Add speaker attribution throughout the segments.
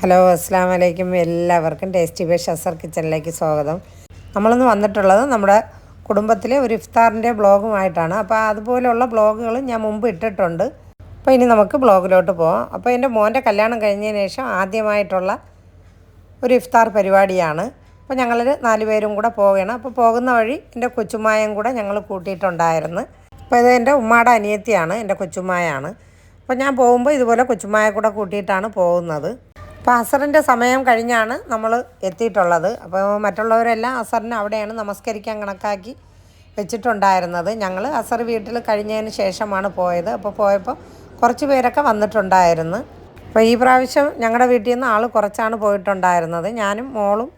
Speaker 1: Hello അസ്സാം വലൈക്കും എല്ലാവർക്കും ടേസ്റ്റി ബേ ഷസർ കിച്ചണിലേക്ക് സ്വാഗതം. നമ്മളിന്ന് വന്നിട്ടുള്ളത് നമ്മുടെ കുടുംബത്തിലെ ഒരു ഇഫ്താറിന്റെ ബ്ലോഗുമായിട്ടാണ്. അപ്പോൾ അതുപോലെയുള്ള ബ്ലോഗുകൾ ഞാൻ മുമ്പ് ഇട്ടിട്ടുണ്ട്. അപ്പോൾ ഇനി നമുക്ക് ബ്ലോഗിലോട്ട് പോകാം അപ്പോൾ എന്റെ മോന്റെ കല്യാണം കഴിഞ്ഞതിന് ശേഷം ആദ്യമായിട്ടുള്ള ഒരു ഇഫ്താർ പരിപാടിയാണ്. അപ്പോൾ ഞങ്ങൾ നാല് പേരും കൂടെ പോവുകയാണ്. അപ്പോൾ പോകുന്ന വഴി എന്റെ കൊച്ചുമായും കൂടെ ഞങ്ങൾ കൂട്ടിയിട്ടുണ്ടായിരുന്നു. അപ്പോൾ ഇത് എന്റെ ഉമ്മാടെ അനിയത്തിയാണ് എന്റെ കൊച്ചുമായാണ് അപ്പോൾ ഞാൻ പോകുമ്പോൾ ഇതുപോലെ കൊച്ചുമായ കൂടെ കൂട്ടിയിട്ടാണ് പോകുന്നത്. അപ്പോൾ അസറിന്റെ സമയം കഴിഞ്ഞാണ് നമ്മൾ എത്തിയിട്ടുള്ളത്. അപ്പോൾ മറ്റുള്ളവരെല്ലാം അസറിന് അവിടെയാണ് നമസ്കരിക്കാൻ കണക്കാക്കി വെച്ചിട്ടുണ്ടായിരുന്നത്. ഞങ്ങൾ അസർ വീട്ടിൽ കഴിഞ്ഞതിന് ശേഷമാണ് പോയത്. അപ്പോൾ പോയപ്പോൾ കുറച്ച് പേരൊക്കെ വന്നിട്ടുണ്ടായിരുന്നു. അപ്പോൾ ഈ പ്രാവശ്യം ഞങ്ങളുടെ വീട്ടിൽ നിന്ന് ആൾ കുറച്ചാണ് പോയിട്ടുണ്ടായിരുന്നത്. ഞാനും മോളും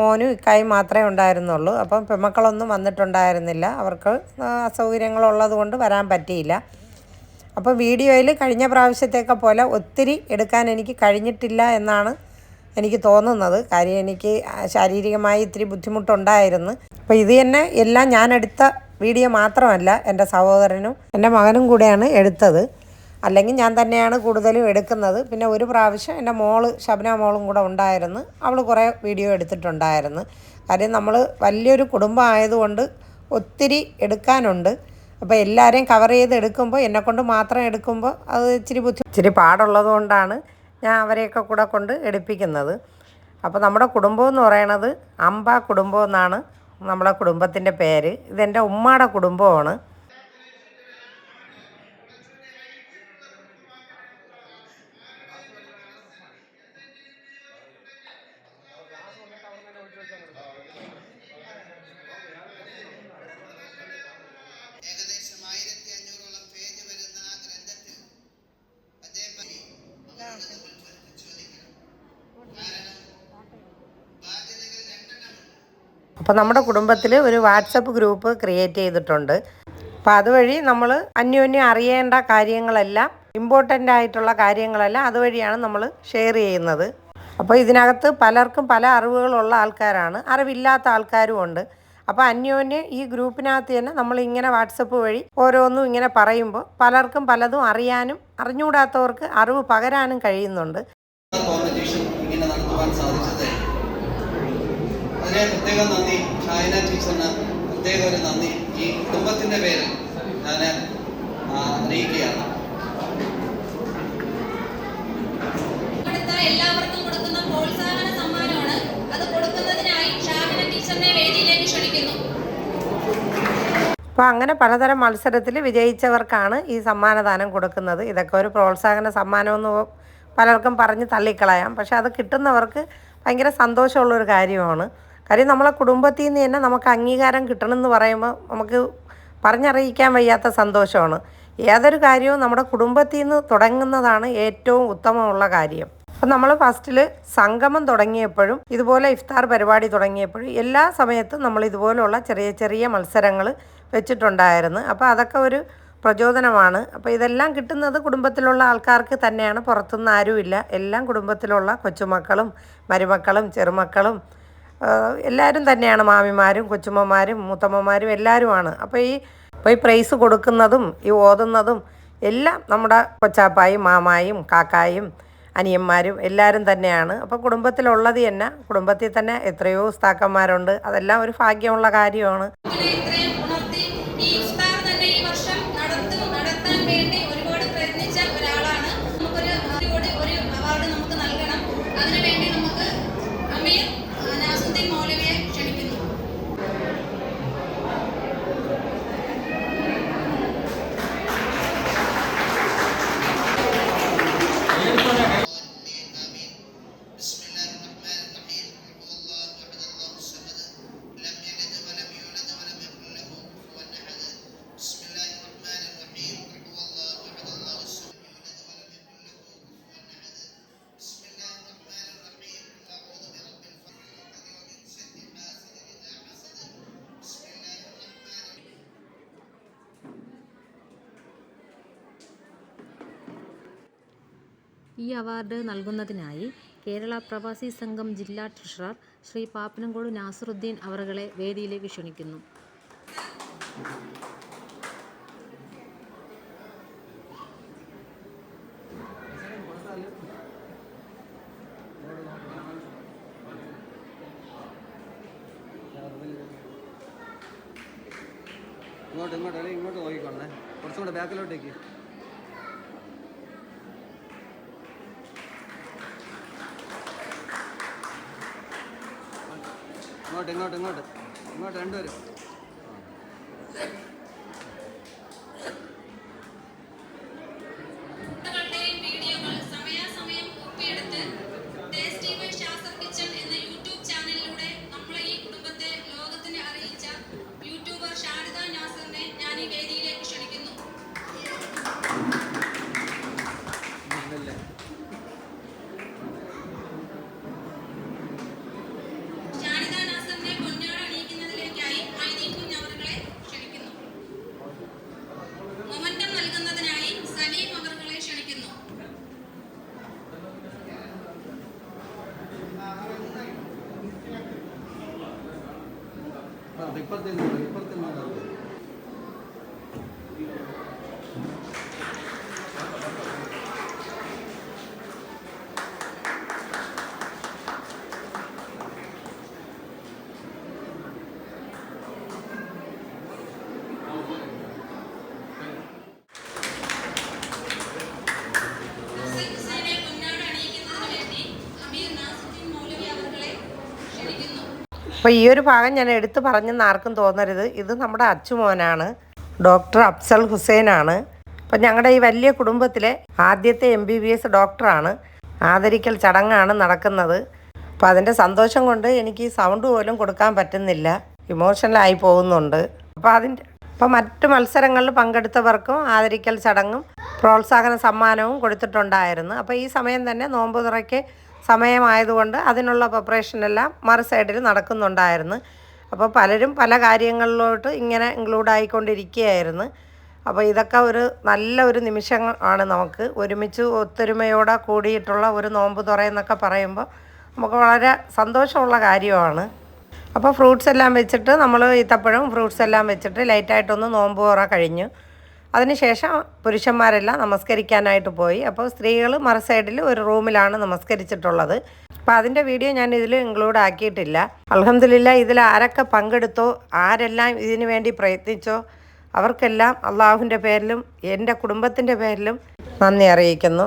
Speaker 1: മോനും ഇക്കായും മാത്രമേ ഉണ്ടായിരുന്നുള്ളൂ. അപ്പം പെമ്മക്കളൊന്നും വന്നിട്ടുണ്ടായിരുന്നില്ല. അവർക്ക് അസൗകര്യങ്ങളുള്ളത് കൊണ്ട് വരാൻ പറ്റിയില്ല. അപ്പോൾ വീഡിയോയിൽ കഴിഞ്ഞ പ്രാവശ്യത്തേക്കെ പോലെ ഒത്തിരി എടുക്കാൻ എനിക്ക് കഴിഞ്ഞിട്ടില്ല എന്നാണ് എനിക്ക് തോന്നുന്നത്. കാര്യം എനിക്ക് ശാരീരികമായി ഇത്തിരി ബുദ്ധിമുട്ടുണ്ടായിരുന്നു. അപ്പോൾ ഇത് തന്നെ എല്ലാം ഞാൻ എടുത്ത വീഡിയോ മാത്രമല്ല എന്റെ സഹോദരനും എന്റെ മകനും കൂടെയാണ് എടുത്തത്. അല്ലെങ്കിൽ ഞാൻ തന്നെയാണ് കൂടുതലും എടുക്കുന്നത്. പിന്നെ ഒരു പ്രാവശ്യം എന്റെ മോൾ ശബന മോളും കൂടെ ഉണ്ടായിരുന്നു. അവൾ കുറേ വീഡിയോ എടുത്തിട്ടുണ്ടായിരുന്നു. കാര്യം നമ്മൾ വലിയൊരു കുടുംബം ആയതുകൊണ്ട് ഒത്തിരി എടുക്കാനുണ്ട്. അപ്പോൾ എല്ലാവരെയും കവർ ചെയ്ത് എടുക്കുമ്പോൾ എന്നെക്കൊണ്ട് മാത്രം എടുക്കുമ്പോൾ അത് ഇച്ചിരി ബുദ്ധി ഇച്ചിരി പാടുള്ളത് കൊണ്ടാണ് ഞാൻ അവരെയൊക്കെ കൂടെ കൊണ്ട് എടുപ്പിക്കുന്നത്. അപ്പോൾ നമ്മുടെ കുടുംബം എന്ന് പറയണത് അമ്പ കുടുംബം എന്നാണ് നമ്മുടെ കുടുംബത്തിന്റെ പേര്. ഇതെന്റെ ഉമ്മയുടെ കുടുംബമാണ്. അപ്പോൾ നമ്മുടെ കുടുംബത്തിൽ ഒരു വാട്സപ്പ് ഗ്രൂപ്പ് ക്രിയേറ്റ് ചെയ്തിട്ടുണ്ട്. അപ്പോൾ അതുവഴി നമ്മൾ അന്യോന്യം അറിയേണ്ട കാര്യങ്ങളെല്ലാം ഇമ്പോർട്ടന്റ് ആയിട്ടുള്ള കാര്യങ്ങളെല്ലാം അതുവഴിയാണ് നമ്മൾ ഷെയർ ചെയ്യുന്നത്. അപ്പോൾ ഇതിനകത്ത് പലർക്കും പല അറിവുകളുള്ള ആൾക്കാരാണ്. അറിവില്ലാത്ത ആൾക്കാരും ഉണ്ട്. അപ്പോൾ അന്യോന്യം ഈ ഗ്രൂപ്പിനകത്ത് തന്നെ നമ്മൾ ഇങ്ങനെ വാട്സപ്പ് വഴി ഓരോന്നും ഇങ്ങനെ പറയുമ്പോൾ പലർക്കും പലതും അറിയാനും അറിഞ്ഞുകൂടാത്തവർക്ക് അറിവ് പകരാനും കഴിയുന്നുണ്ട്.
Speaker 2: അതിനെ പ്രത്യേകം നന്ദി. ഷായന ടീച്ചറിന് പ്രത്യേക ഒരു നന്ദി. ഈ കുടുംബത്തിന്റെ പേരിൽ ഞാൻ അറിയിക്കുകയാണ്.
Speaker 3: എല്ലാവർക്കും കൊടുക്കുന്ന പ്രോത്സാഹന സമ്മാനമാണ്. അത് കൊടുക്കുന്നതിനായി ടീച്ചറിനെ വേദിയിലേക്ക് ക്ഷണിക്കുന്നു.
Speaker 1: അപ്പോൾ അങ്ങനെ പലതരം മത്സരത്തിൽ വിജയിച്ചവർക്കാണ് ഈ സമ്മാനദാനം കൊടുക്കുന്നത്. ഇതൊക്കെ ഒരു പ്രോത്സാഹന സമ്മാനമെന്ന് പലർക്കും പറഞ്ഞ് തള്ളിക്കളയാം. പക്ഷെ അത് കിട്ടുന്നവർക്ക് ഭയങ്കര സന്തോഷമുള്ളൊരു കാര്യമാണ്. കാര്യം നമ്മളെ കുടുംബത്തിൽ നിന്ന് തന്നെ നമുക്ക് അംഗീകാരം കിട്ടണമെന്ന് പറയുമ്പോൾ നമുക്ക് പറഞ്ഞറിയിക്കാൻ വയ്യാത്ത സന്തോഷമാണ്. ഏതൊരു കാര്യവും നമ്മുടെ കുടുംബത്തിൽ നിന്ന് തുടങ്ങുന്നതാണ് ഏറ്റവും ഉത്തമമുള്ള കാര്യം. അപ്പം നമ്മൾ ഫസ്റ്റിൽ സംഗമം തുടങ്ങിയപ്പോഴും ഇതുപോലെ ഇഫ്താർ പരിപാടി തുടങ്ങിയപ്പോഴും എല്ലാ സമയത്തും നമ്മൾ ഇതുപോലുള്ള ചെറിയ ചെറിയ മത്സരങ്ങൾ വെച്ചിട്ടുണ്ടായിരുന്നു. അപ്പോൾ അതൊക്കെ ഒരു പ്രചോദനമാണ്. അപ്പോൾ ഇതെല്ലാം കിട്ടുന്നത് കുടുംബത്തിലുള്ള ആൾക്കാർക്ക് തന്നെയാണ്. പുറത്തുനിന്ന് ആരുമില്ല. എല്ലാം കുടുംബത്തിലുള്ള കൊച്ചുമക്കളും മരുമക്കളും ചെറുമക്കളും എല്ലാവരും തന്നെയാണ് മാമിമാരും കൊച്ചുമ്മമാരും മുത്തമ്മമാരും എല്ലാവരുമാണ് അപ്പോൾ ഈ അപ്പോൾ ഈ പ്രൈസ് കൊടുക്കുന്നതും ഈ ഓതുന്നതും എല്ലാം നമ്മുടെ കൊച്ചാപ്പായും മാമായും കാക്കായും അനിയന്മാരും എല്ലാവരും തന്നെയാണ്. അപ്പോൾ കുടുംബത്തിലുള്ളത് തന്നെ കുടുംബത്തിൽ തന്നെ എത്രയോ ഉസ്താക്കന്മാരുണ്ട്. അതെല്ലാം ഒരു ഭാഗ്യമുള്ള കാര്യമാണ്.
Speaker 3: ഈ അവാർഡ്
Speaker 4: നൽകുന്നതിനായി കേരള പ്രവാസി സംഘം ജില്ലാ ട്രഷറർ ശ്രീ പാപ്പനംകോട് നാസറുദ്ദീൻ അവറുകളെ വേദിയിലേക്ക് ക്ഷണിക്കുന്നു
Speaker 5: ഇങ്ങോട്ട് ഇങ്ങോട്ട് അല്ലെങ്കിൽ ഇങ്ങോട്ട് നോക്കിക്കോണേ കുറച്ചും കൂടെ ബാക്കിലോട്ടേക്ക് ഇങ്ങോട്ട് ഇങ്ങോട്ട്. ഇങ്ങോട്ട് രണ്ടുപേരും.
Speaker 1: അപ്പോൾ ഈ ഒരു ഭാഗം ഞാൻ എടുത്തു പറഞ്ഞെന്ന് ആർക്കും തോന്നരുത്. ഇത് നമ്മുടെ അച്ചുമോനാണ് ഡോക്ടർ അഫ്സൽ ഹുസൈനാണ്. അപ്പം ഞങ്ങളുടെ ഈ വലിയ കുടുംബത്തിലെ ആദ്യത്തെ എം ബി ബി എസ് ഡോക്ടറാണ്. ആദരിക്കൽ ചടങ്ങാണ് നടക്കുന്നത്. അപ്പോൾ അതിന്റെ സന്തോഷം കൊണ്ട് എനിക്ക് സൗണ്ട് പോലും കൊടുക്കാൻ പറ്റുന്നില്ല. ഇമോഷണലായി പോകുന്നുണ്ട്. അപ്പോൾ അതിന്റെ അപ്പോൾ മറ്റു മത്സരങ്ങളിൽ പങ്കെടുത്തവർക്കും ആദരിക്കൽ ചടങ്ങും പ്രോത്സാഹന സമ്മാനവും കൊടുത്തിട്ടുണ്ടായിരുന്നു. അപ്പോൾ ഈ സമയം തന്നെ നോമ്പ് തുറയ്ക്ക് സമയമായതുകൊണ്ട് അതിനുള്ള പ്രിപ്പറേഷനെല്ലാം മറു സൈഡിൽ നടക്കുന്നുണ്ടായിരുന്നു. അപ്പോൾ പലരും പല കാര്യങ്ങളിലോട്ട് ഇങ്ങനെ ഇൻക്ലൂഡ് ആയിക്കൊണ്ടിരിക്കുകയായിരുന്നു. അപ്പോൾ ഇതൊക്കെ ഒരു നല്ല ഒരു നിമിഷങ്ങൾ ആണ് നമുക്ക് ഒരുമിച്ച് ഒത്തൊരുമയോടെ കൂടിയിട്ടുള്ള ഒരു നോമ്പ് തുറയെന്നൊക്കെ പറയുമ്പോൾ നമുക്ക് വളരെ സന്തോഷമുള്ള കാര്യമാണ്. അപ്പോൾ ഫ്രൂട്ട്സ് എല്ലാം വെച്ചിട്ട് നമ്മൾ ഈത്തപ്പഴം ഫ്രൂട്ട്സ് എല്ലാം വെച്ചിട്ട് ലൈറ്റായിട്ടൊന്ന് നോമ്പ് തുറ കഴിഞ്ഞു. അതിനുശേഷം പുരുഷന്മാരെല്ലാം നമസ്കരിക്കാനായിട്ട് പോയി. അപ്പോൾ സ്ത്രീകൾ മറ സൈഡിൽ ഒരു റൂമിലാണ് നമസ്കരിച്ചിട്ടുള്ളത്. അപ്പോൾ അതിന്റെ വീഡിയോ ഞാൻ ഇതിൽ ഇൻക്ലൂഡ് ആക്കിയിട്ടില്ല. അലഹമില്ല ഇതിൽ ആരൊക്കെ പങ്കെടുത്തോ ആരെല്ലാം ഇതിനു വേണ്ടി പ്രയത്നിച്ചോ അവർക്കെല്ലാം അള്ളാഹുവിന്റെ പേരിലും എന്റെ കുടുംബത്തിന്റെ പേരിലും നന്ദി അറിയിക്കുന്നു.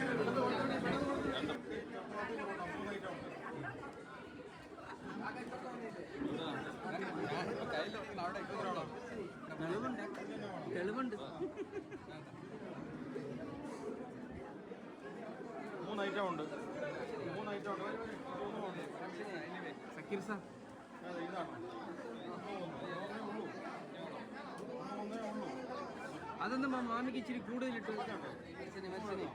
Speaker 5: തെളിവുണ്ട്
Speaker 6: മൂന്ന് ഐറ്റം ഉണ്ട് മൂന്ന് ഐറ്റം ഉണ്ട്
Speaker 5: സക്കീർ സാർ
Speaker 6: അതെ, ഇതാണോ
Speaker 5: അതൊന്നും മാമിക്ക് ഇച്ചിരി കൂടുതലിട്ട് മത്സരി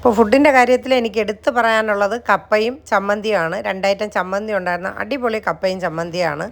Speaker 1: ഇപ്പോൾ ഫുഡിന്റെ കാര്യത്തിൽ എനിക്ക് എടുത്തു പറയാനുള്ളത് കപ്പയും ചമ്മന്തിയുമാണ്. രണ്ടായിട്ടും ചമ്മന്തി ഉണ്ടായിരുന്ന അടിപൊളി കപ്പയും ചമ്മന്തിയാണ്.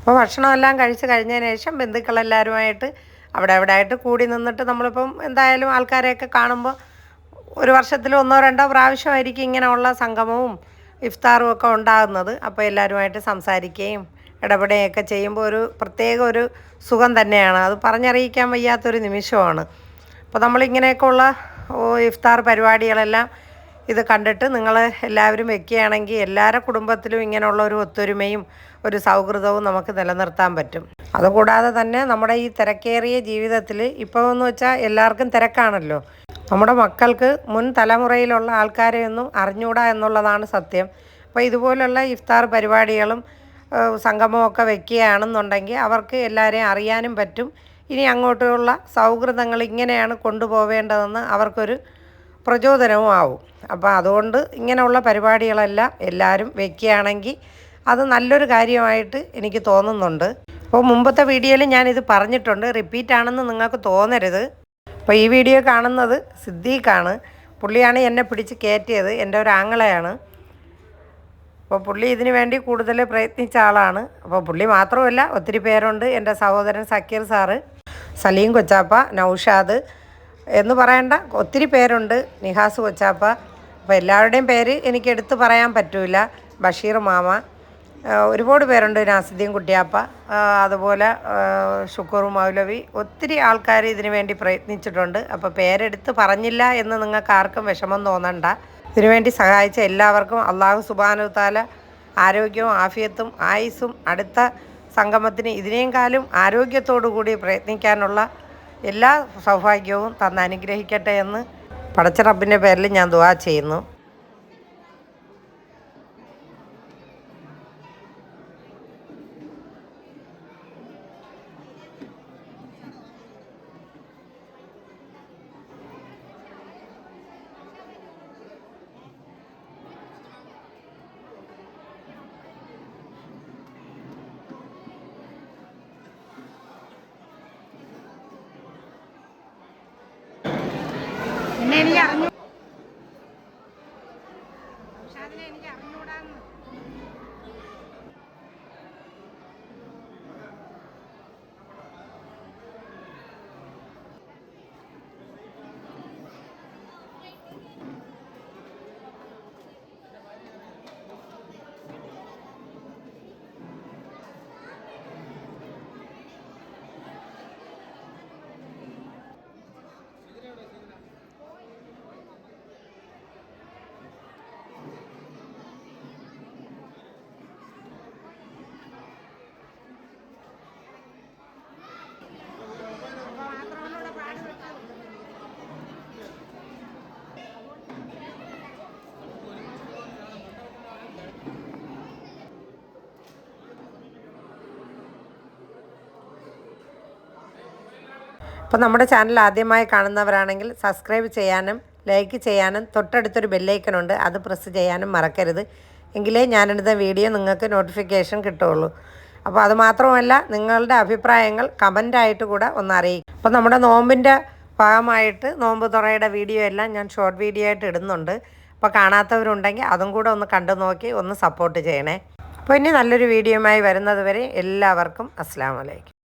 Speaker 1: അപ്പോൾ ഭക്ഷണമെല്ലാം കഴിച്ച് കഴിഞ്ഞതിന് ശേഷം ബന്ധുക്കളെല്ലാവരുമായിട്ട് അവിടെ അവിടെ ആയിട്ട് കൂടി നിന്നിട്ട് നമ്മളിപ്പം എന്തായാലും ആൾക്കാരെയൊക്കെ കാണുമ്പോൾ ഒരു വർഷത്തിൽ ഒന്നോ രണ്ടോ പ്രാവശ്യമായിരിക്കും ഇങ്ങനെയുള്ള സംഗമവും ഇഫ്താറും ഒക്കെ ഉണ്ടാകുന്നത്. അപ്പോൾ എല്ലാവരുമായിട്ട് സംസാരിക്കുകയും ഇടപെടുകയൊക്കെ ചെയ്യുമ്പോൾ ഒരു പ്രത്യേക ഒരു സുഖം തന്നെയാണ്. അത് പറഞ്ഞറിയിക്കാൻ വയ്യാത്തൊരു നിമിഷമാണ്. അപ്പോൾ നമ്മളിങ്ങനെയൊക്കെയുള്ള ഇഫ്താർ പരിപാടികളെല്ലാം ഇത് കണ്ടിട്ട് നിങ്ങൾ എല്ലാവരും വെക്കുകയാണെങ്കിൽ എല്ലാവരുടെ കുടുംബത്തിലും ഇങ്ങനെയുള്ള ഒരു ഒത്തൊരുമയും ഒരു സൗഹൃദവും നമുക്ക് നിലനിർത്താൻ പറ്റും. അതുകൂടാതെ തന്നെ നമ്മുടെ ഈ തിരക്കേറിയ ജീവിതത്തിൽ ഇപ്പോൾ എന്ന് വെച്ചാൽ എല്ലാവർക്കും തിരക്കാണല്ലോ. നമ്മുടെ മക്കൾക്ക് മുൻ തലമുറയിലുള്ള ആൾക്കാരെയൊന്നും അറിഞ്ഞൂടാ എന്നുള്ളതാണ് സത്യം. അപ്പോൾ ഇതുപോലുള്ള ഇഫ്താർ പരിപാടികളും സംഗമമൊക്കെ വെക്കുകയാണെന്നുണ്ടെങ്കിൽ അവർക്ക് എല്ലാവരെയും അറിയാനും പറ്റും. ഇനി അങ്ങോട്ടുള്ള സൗഹൃദങ്ങൾ ഇങ്ങനെയാണ് കൊണ്ടുപോവേണ്ടതെന്ന് അവർക്കൊരു പ്രചോദനവും ആവും. അപ്പോൾ അതുകൊണ്ട് ഇങ്ങനെയുള്ള പരിപാടികളെല്ലാം എല്ലാവരും വെക്കുകയാണെങ്കിൽ അത് നല്ലൊരു കാര്യമായിട്ട് എനിക്ക് തോന്നുന്നുണ്ട്. അപ്പോൾ മുമ്പത്തെ വീഡിയോയിൽ ഞാനിത് പറഞ്ഞിട്ടുണ്ട്. റിപ്പീറ്റ് ആണെന്ന് നിങ്ങൾക്ക് തോന്നരുത്. അപ്പോൾ ഈ വീഡിയോ കാണുന്നത് സിദ്ദീഖാണ്. പുള്ളിയാണ് എന്നെ പിടിച്ച് കയറ്റിയത്. എന്റെ ഒരു ആങ്ങളെയാണ്. അപ്പോൾ പുള്ളി ഇതിനു വേണ്ടി കൂടുതൽ പ്രയത്നിച്ച ആളാണ്. അപ്പോൾ പുള്ളി മാത്രമല്ല ഒത്തിരി പേരുണ്ട്. എന്റെ സഹോദരൻ സക്കീർ സാറ് സലീം കൊച്ചാപ്പ നൗഷാദ് എന്ന് പറയേണ്ട. ഒത്തിരി പേരുണ്ട്. നിഹാസ് കൊച്ചാപ്പ. അപ്പോൾ എല്ലാവരുടെയും പേര് എനിക്ക് എടുത്തു പറയാൻ പറ്റൂല. ബഷീർ മാമ. ഒരുപാട് പേരുണ്ട്. നാസിദ്ദീൻ കുട്ടിയാപ്പ. അതുപോലെ ഷുക്കൂർ മൗലവി. ഒത്തിരി ആൾക്കാർ ഇതിനു വേണ്ടി പ്രയത്നിച്ചിട്ടുണ്ട്. അപ്പോൾ പേരെടുത്ത് പറഞ്ഞില്ല എന്ന് നിങ്ങൾക്ക് ആർക്കും വിഷമം തോന്നണ്ട. ഇതിനുവേണ്ടി സഹായിച്ച എല്ലാവർക്കും അള്ളാഹു സുബാനുത്താല താല ആരോഗ്യവും ആഫിയത്തും ആയുസ്സും അടുത്ത സംഗമത്തിന് ഇതിനേയും കാലം ആരോഗ്യത്തോടു കൂടി പ്രയത്നിക്കാനുള്ള എല്ലാ സൗഭാഗ്യവും തന്നനുഗ്രഹിക്കട്ടെ എന്ന് പടച്ച റബ്ബിന്റെ പേരിൽ ഞാൻ ദുവാ ചെയ്യുന്നു. Italiano. അപ്പോൾ നമ്മുടെ ചാനൽ ആദ്യമായി കാണുന്നവരാണെങ്കിൽ സബ്സ്ക്രൈബ് ചെയ്യാനും ലൈക്ക് ചെയ്യാനും തൊട്ടടുത്തൊരു ബെല്ലൈക്കനുണ്ട് അത് പ്രസ് ചെയ്യാനും മറക്കരുത്. എങ്കിലേ ഞാനെടുത്ത വീഡിയോ നിങ്ങൾക്ക് നോട്ടിഫിക്കേഷൻ കിട്ടുള്ളൂ അപ്പോൾ അതുമാത്രമല്ല നിങ്ങളുടെ അഭിപ്രായങ്ങൾ കമന്റായിട്ട് കൂടെ ഒന്ന് അറിയിക്കും. അപ്പോൾ നമ്മുടെ നോമ്പിന്റെ ഭാഗമായിട്ട് നോമ്പ് തുറയുടെ വീഡിയോ എല്ലാം ഞാൻ ഷോർട്ട് വീഡിയോ ആയിട്ട് ഇടുന്നുണ്ട്. അപ്പോൾ കാണാത്തവരുണ്ടെങ്കിൽ അതും കൂടെ ഒന്ന് കണ്ടു നോക്കി ഒന്ന് സപ്പോർട്ട് ചെയ്യണേ. അപ്പോൾ ഇനി നല്ലൊരു വീഡിയോയുമായി വരുന്നത് വരെ എല്ലാവർക്കും അസ്സാം വലൈക്കും